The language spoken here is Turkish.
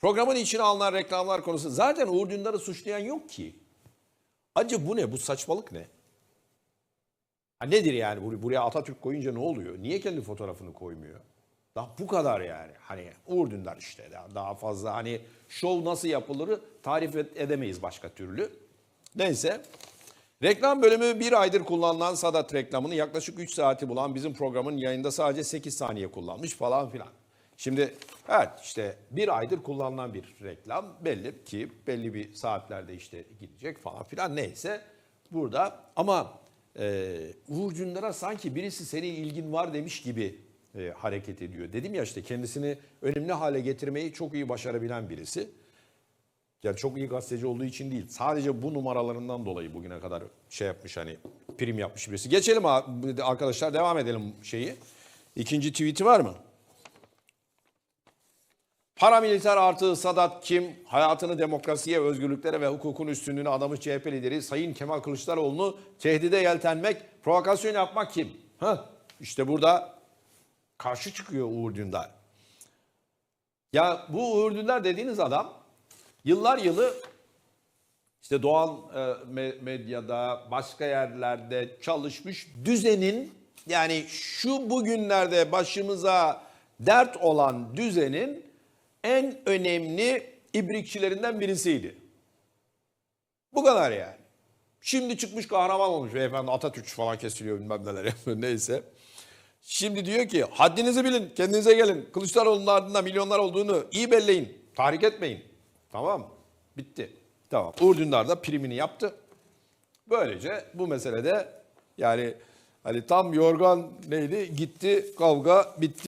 Programın içine alınan reklamlar konusu zaten Uğur Dündar'ı suçlayan yok ki. Acı bu ne? Bu saçmalık ne? Ha nedir yani? Bur- Buraya Atatürk koyunca ne oluyor? Niye kendi fotoğrafını koymuyor? Daha bu kadar yani. Hani Uğur Dündar işte. Daha, fazla hani şov nasıl yapılırı tarif edemeyiz başka türlü. Neyse. Reklam bölümü bir aydır kullanılan Sadat reklamını yaklaşık 3 saati bulan bizim programın yayında sadece 8 saniye kullanmış falan filan. Şimdi evet işte bir aydır kullanılan bir reklam belli ki belli bir saatlerde işte gidecek falan filan neyse burada ama e, Uğur Dündar'a sanki birisi senin ilgin var demiş gibi e, hareket ediyor. Dedim ya işte kendisini önemli hale getirmeyi çok iyi başarabilen birisi. Yani çok iyi gazeteci olduğu için değil. Sadece bu numaralarından dolayı bugüne kadar şey yapmış hani prim yapmış birisi. Geçelim arkadaşlar devam edelim şeyi. İkinci tweet'i var mı? Paramiliter artı Sadat kim? Hayatını demokrasiye, özgürlüklere ve hukukun üstünlüğüne adamış CHP lideri Sayın Kemal Kılıçdaroğlu'nu tehdide yeltenmek, provokasyon yapmak kim? Hah, işte burada karşı çıkıyor Uğur Dündar. Ya bu Uğur Dündar dediğiniz adam yıllar yılı işte doğal e, me- medyada başka yerlerde çalışmış düzenin yani şu bugünlerde başımıza dert olan düzenin en önemli ibrikçilerinden birisiydi. Bu kadar yani. Şimdi çıkmış kahraman olmuş beyefendi Atatürkçü falan kesiliyor bilmem neler yapıyor neyse. Şimdi diyor ki haddinizi bilin, kendinize gelin. Kılıçdaroğlu'nun ardında milyonlar olduğunu iyi belleyin. Tahrik etmeyin. Tamam Bitti. Tamam. Uğur Dündar da primini yaptı. Böylece bu meselede yani hani tam yorgan neydi gitti kavga bitti.